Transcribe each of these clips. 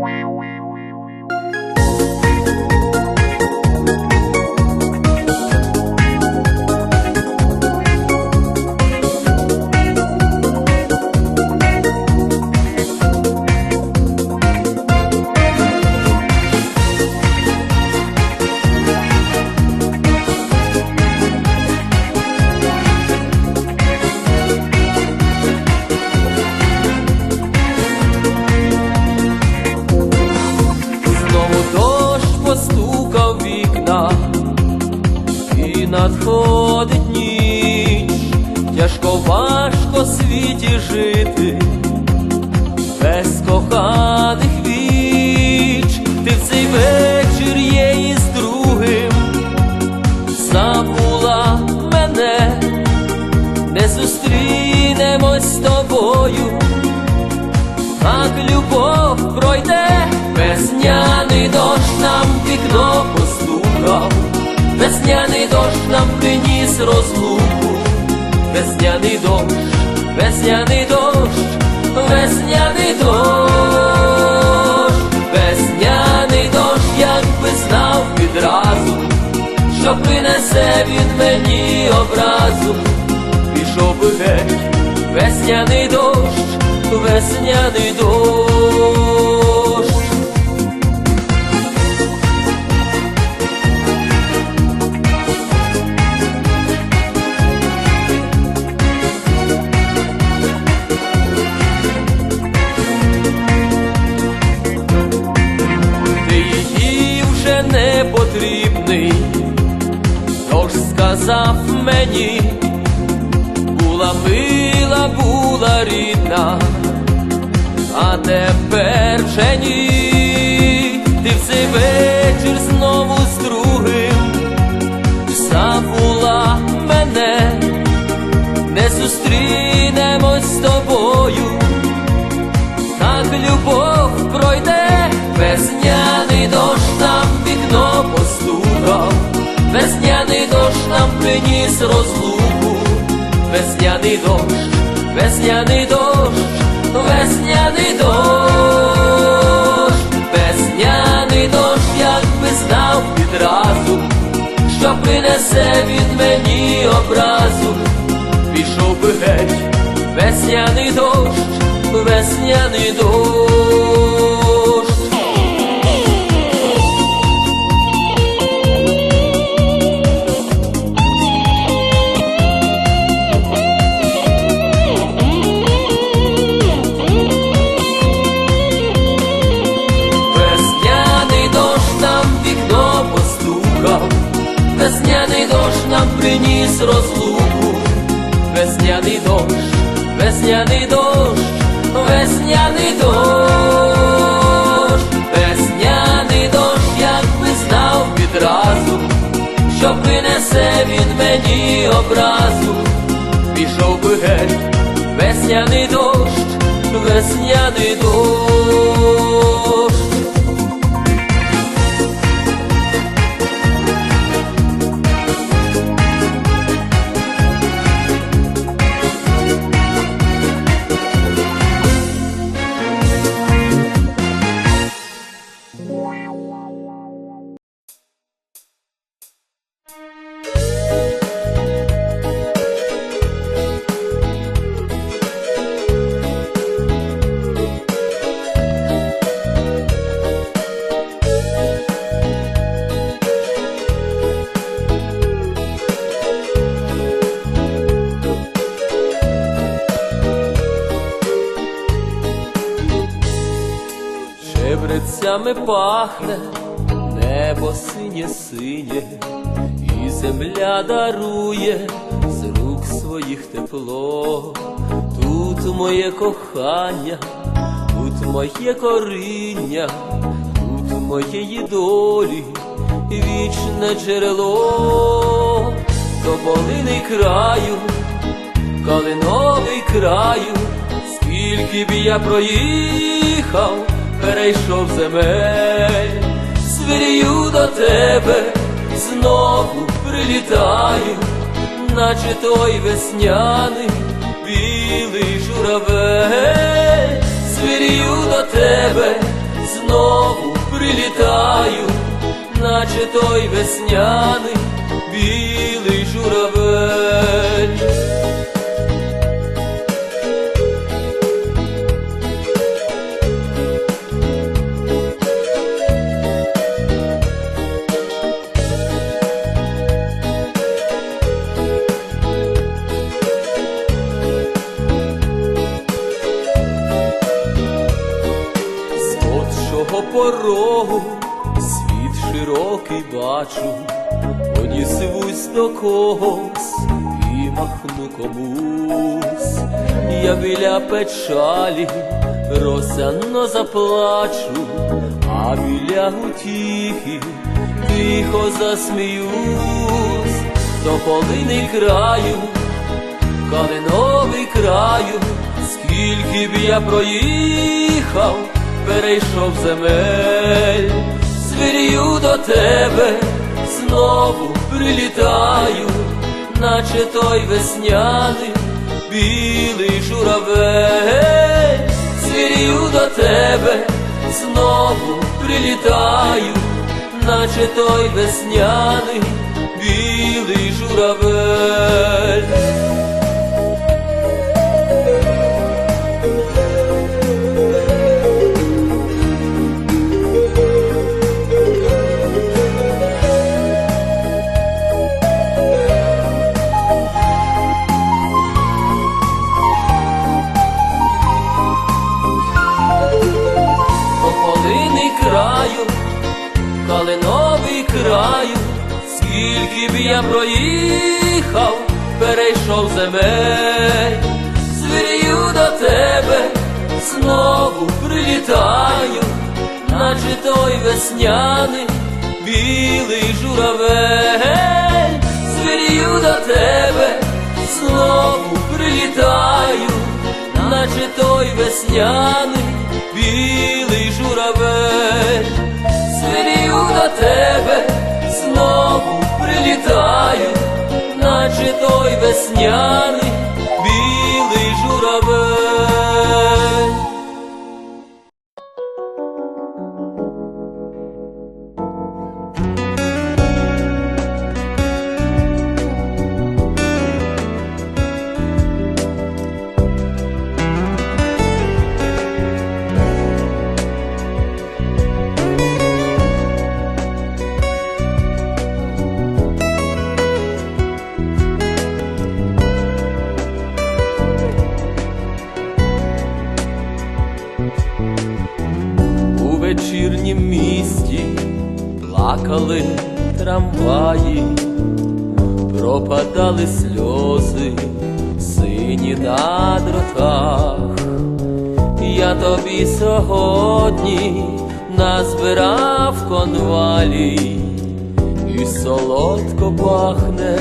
wow wow зустрінемось з тобою. Так любов пройде, весняний дощ нам вікно постукав, весняний дощ нам приніс розлуку, весняний дощ, весняний дощ, весняний дощ, весняний дощ, як би знав відразу, що принесе він мені образу, весняний дощ, весняний дощ. Тож сказав мені, була мила, була рідна, а тепер вже ні, ти в цей вечір знову з другим забула мене, не зустрінемось з тобою. Так любов пройде, весняний дощ нам вікно постукав, весняний дощ нам приніс розлуку, весняний дощ, весняний дощ, весняний дощ, весняний дощ, як би знав відразу, що принесе від мені образу, пішов би геть, весняний дощ, весняний дощ. Образу, пішов би геть, весняний дощ, весняний дощ. Шебрецями пахне, небо синє синє, і земля дарує з рук своїх тепло. Тут моє кохання, тут моє коріння, тут моєї долі вічне джерело, Тополиний краю, калиновий краю, скільки б я проїхав, перейшов земель, свирію до тебе, знову прилітаю, наче той весняний білий журавель, свирію до тебе, знову прилітаю, наче той весняний білий журавель. Порогу світ широкий бачу, понісивусь до когось і махну комусь. Я біля печалі росяно заплачу, а біля утіхи тихо засміюсь, до полини краю калиновий краю, скільки б я проїхав, перейшов земель, звірю до тебе, знову прилітаю, наче той весняний білий журавель, звірю до тебе, знову прилітаю, наче той весняний білий журавель. Я проїхав, перейшов земель, звірю до тебе, знову прилітаю, наче той весняний білий журавель, звірю до тебе, знову прилітаю, наче той весняний білий журавель, звірю до тебе, той весняний білий журавель. Пропадали сльози сині на дротах. Я тобі сьогодні назбирав конвалій, і солодко пахне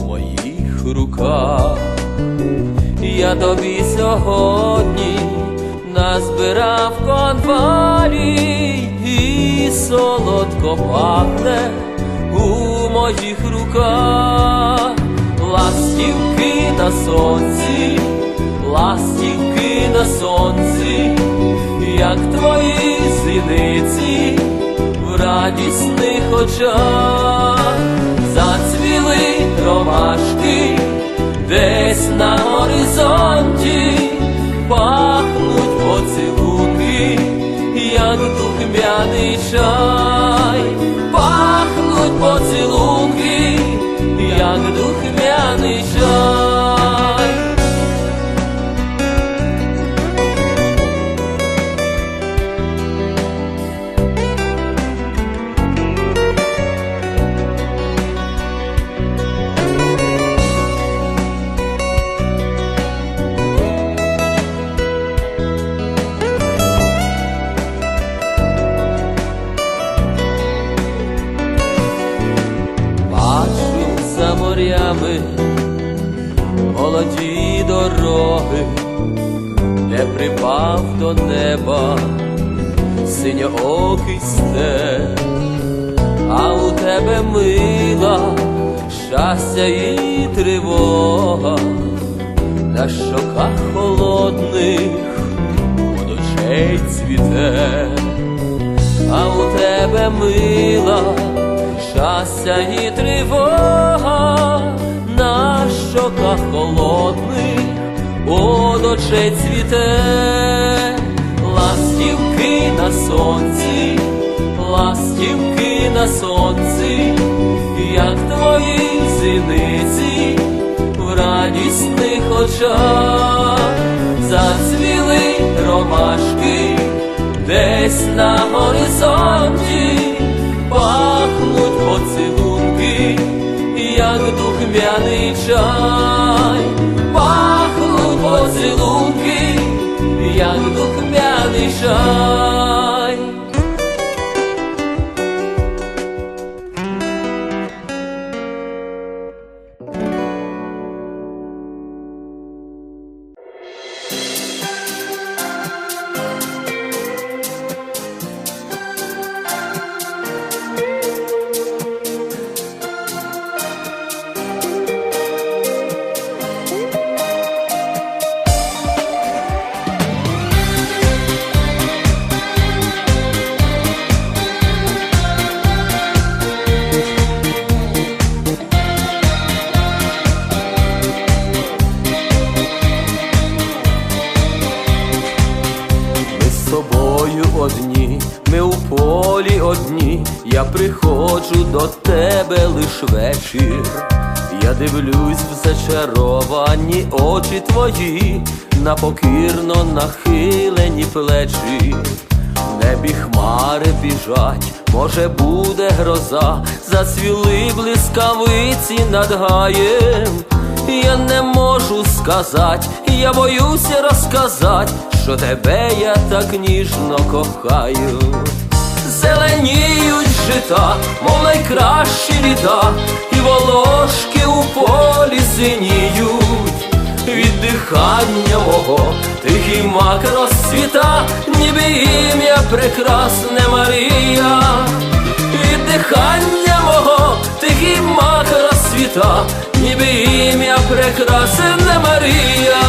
у моїх руках. Я тобі сьогодні назбирав конвалій і солодко пахне у моїх руках, ластівки на сонці, ластівки на сонці, як твої зіниці в радісних очах, зацвіли ромашки десь на горизонті пахнуть поцілунки, як духмяний пахнуть поцілунки, як духмяний на щоках холодних у ночей цвіте, а у тебе мила, щастя і тривога на щоках холодних от очей цвіте, ластівки на сонці, ластівки на сонці, як твої зіниці в радісних очах зацвіли ромашки десь на горизонті, пахнуть поцілунки, як духмяний чай, пахнуть поцілунки, як духмяний чай. Зачаровані очі твої, на покірно нахилені плечі. В небі хмари біжать, може буде гроза, зацвіли блискавиці над гаєм. Я не можу сказать, я боюся розказать, що тебе я так ніжно кохаю. Зеленіють жита, мов найкращі літа, і волошки у полі синіють. Від дихання мого тихий мак розцвіта, ніби ім'я прекрасне Марія. Від дихання мого тихий мак розцвіта, ніби ім'я прекрасне Марія.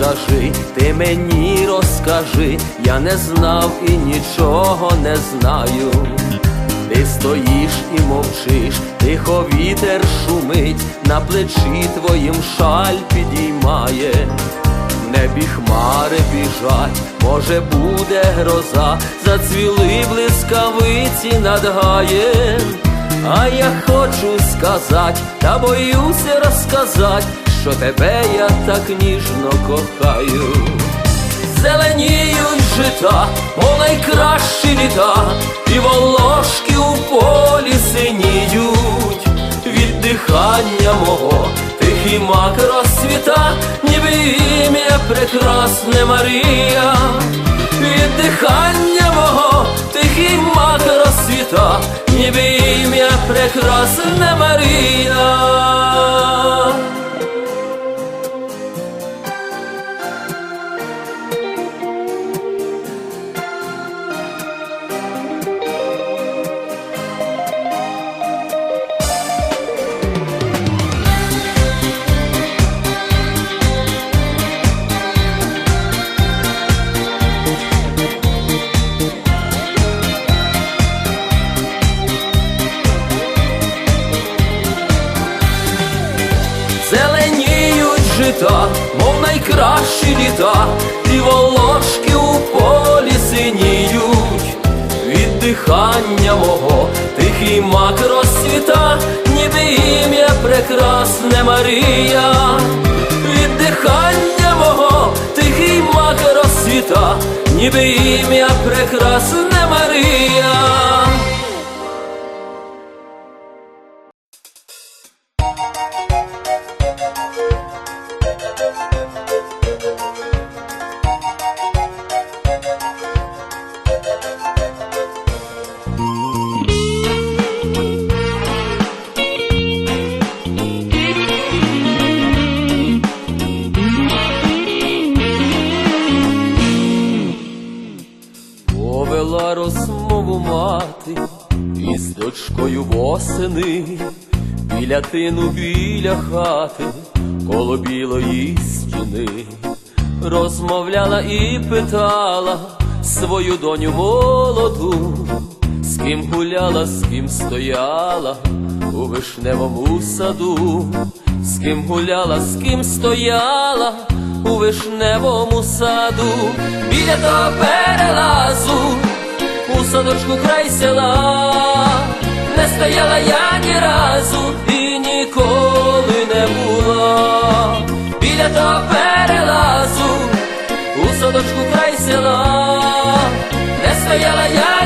Можу, скажи, ти мені розкажи, я не знав і нічого не знаю. Ти стоїш і мовчиш, тихо вітер шумить, на плечі твоїм шаль підіймає. В небі хмари біжать, може буде гроза, зацвіли блискавиці над гаєм. А я хочу сказать, та боюся розказать, що тебе я так ніжно кохаю. Зеленіють жита, мов найкращі літа, і волошки у полі синіють. Від дихання мого тихий мак розцвіта, ніби ім'я прекрасне Марія. Від дихання мого розцвіта, ніби ім'я прекрасне Марія. Біля тину біля хати, коло білої стіни, розмовляла і питала свою доню молоду, з ким гуляла, з ким стояла у вишневому саду, з ким гуляла, з ким стояла у вишневому саду, біля того перелазу, у садочку край села, не стояла я ні разу ніколи не було, біля того перелазу, у садочку край села, де стояла я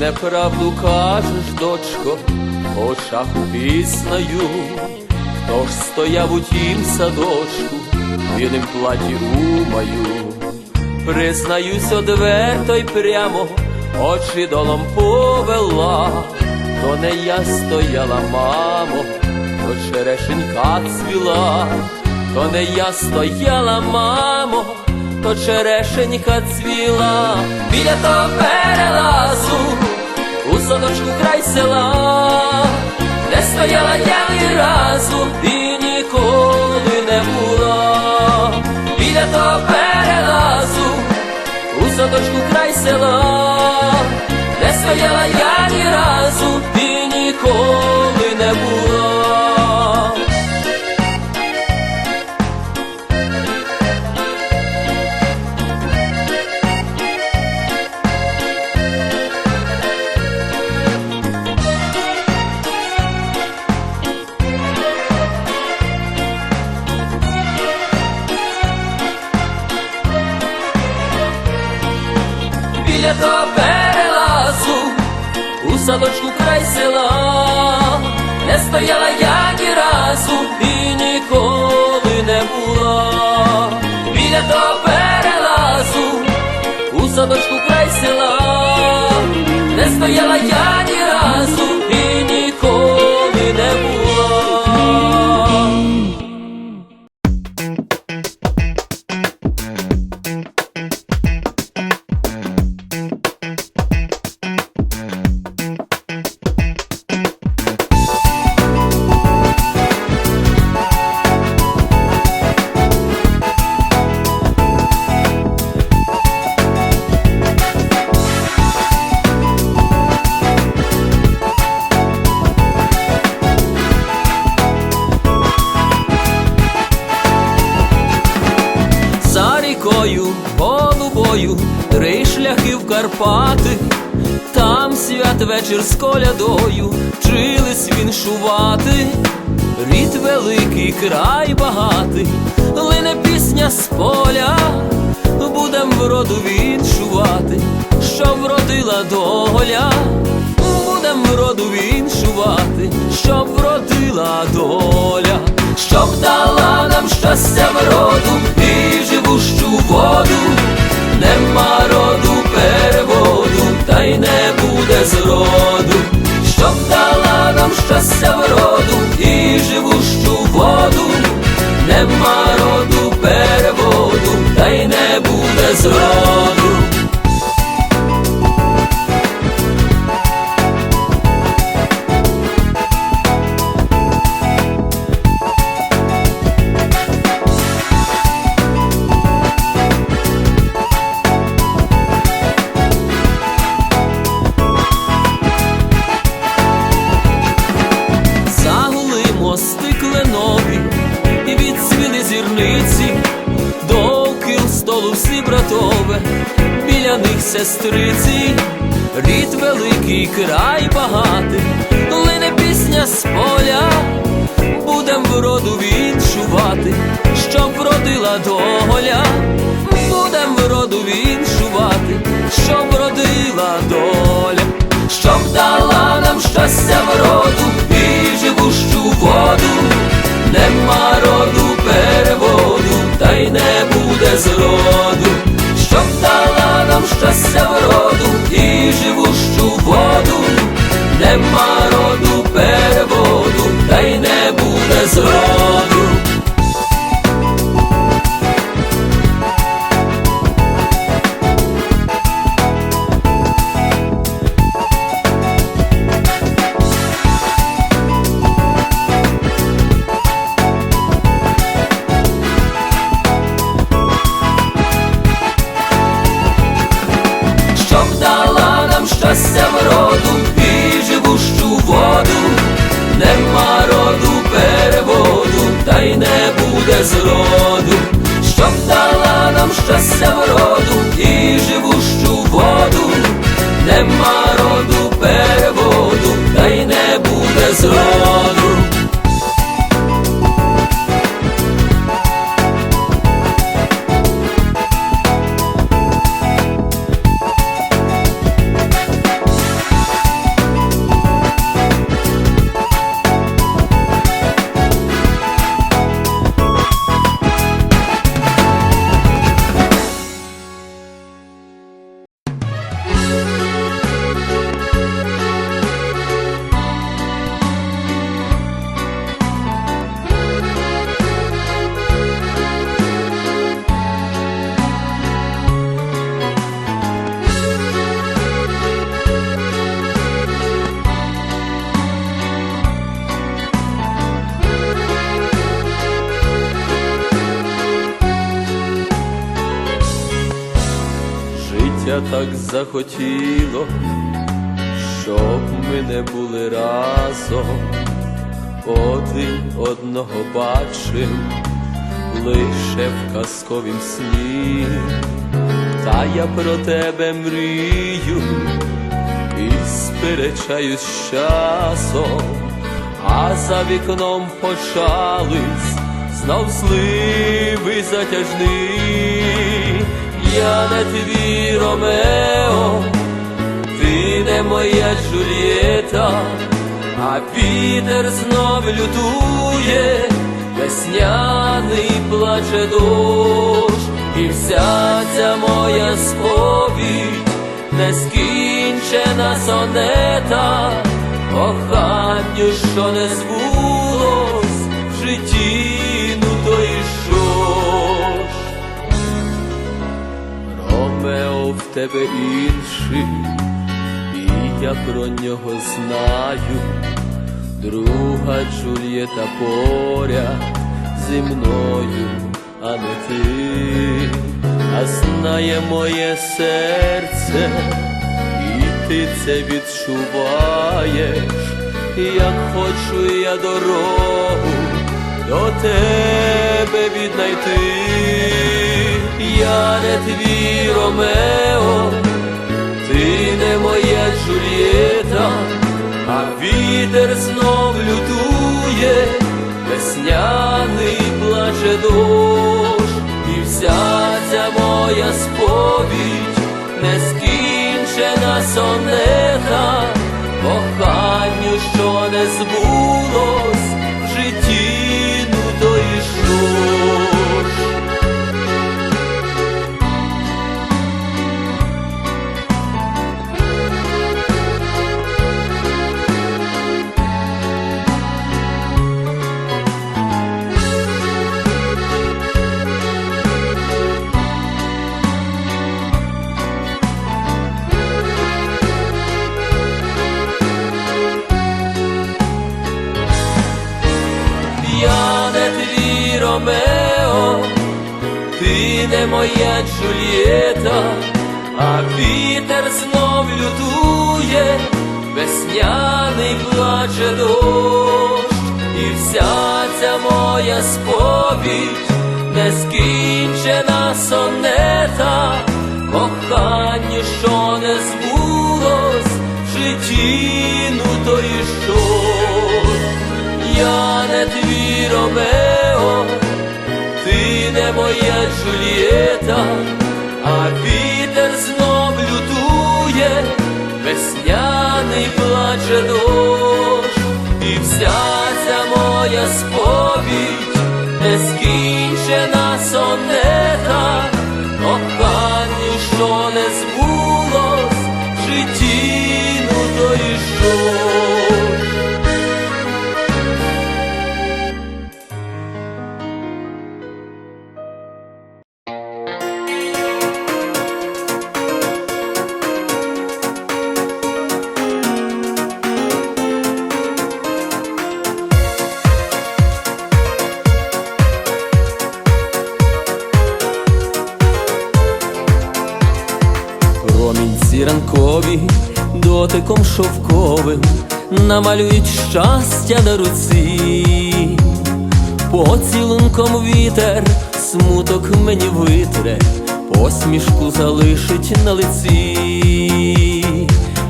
неправду кажеш, дочко, по очах піснаю, хто ж стояв у тім садочку, в білім платі умаю, признаюсь одверто й прямо, очі долом повела, то не я стояла, мамо, то черешенька цвіла, то не я стояла, мамо то черешенька цвіла. Біля того перелазу, у садочку край села, не стояла я ні разу і ніколи не була, біля того перелазу, у садочку край села, не стояла я ні разу і ніколи зроду, щоб дала нам щастя вроду і живущу воду, нема роду переводу, та й не буде зроду. вроду віншувати, щоб вродила доля, будем вроду віншувати, щоб родила доля, щоб дала нам щастя вроду і живущу воду, нема роду переводу, та й не буде зроду, щоб дала нам щастя вроду і живущу воду, нема роду переводу буде так захотіло, щоб ми не були разом, один одного бачив лише в казковім сні, та я про тебе мрію і сперечаюсь з часом, а за вікном почались знов зливи затяжний. Я не твій Ромео, ти не моя Джульєта, а вітер знов лютує, весняний плаче дощ, і вся ця моя сповідь, нескінчена сонета, коханню, що не збулось в житті, Ромео в тебе інший, і я про нього знаю. Друга Джульєта поряд зі мною, а не ти, а знає моє серце, і ти це відчуваєш, як хочу я дорогу до тебе віднайти. Я не твій Ромео, ти не моя Джульєта, а вітер знов лютує, весняний плаче дощ, і вся ця моя сповідь, нескінчена сонета, коханню, що не збулось Я не твій Ромео, ти не моя Джульєта, а вітер знов лютує, весняний плаче дощ, і вся ця моя сповідь, нескінчена сонета, коханню, що не збулось в житті, ну то і що? Я не твій Ромео, ти не моя Джулієта, а вітер знов лютує, весняний плаче дощ, і вся ця моя сповідь, не скінчена сонета, намалюють щастя на руці, поцілунком вітер смуток мені витре, посмішку залишить на лиці,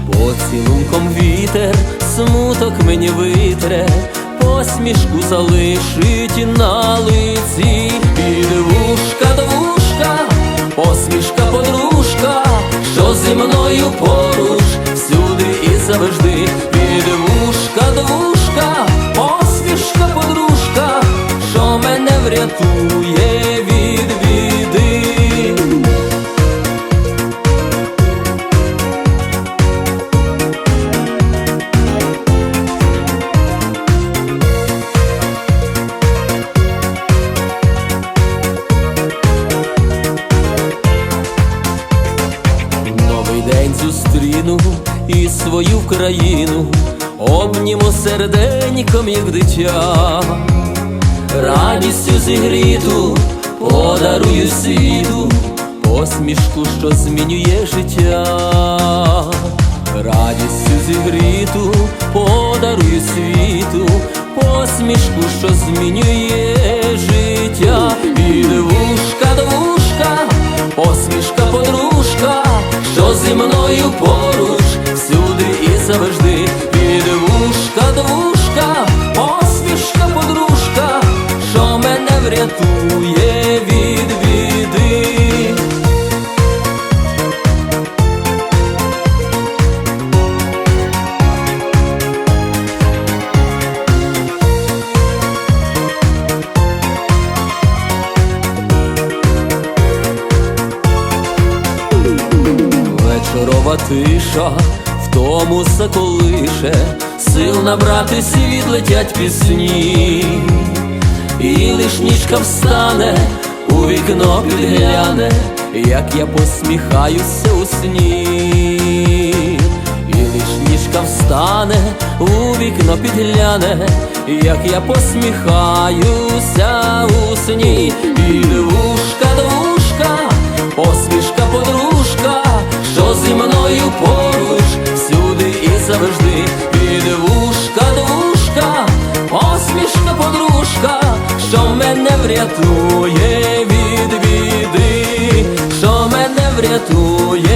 поцілунком вітер смуток мені витре, посмішку залишить на лиці, під вушка до вушка, посмішка подружка, що зі мною поруч, всюди і завжди, під світу, посмішку, що змінює пісні, і лиш ніжка встане, у вікно підгляне, як я посміхаюся у сні, і лиш ніжка встане, у вікно підгляне, як я посміхаюся у сні, і вушка до вушка, посмішка подружка, що зі мною поруч, всюди і завжди, мене врятує від біди, що мене врятує.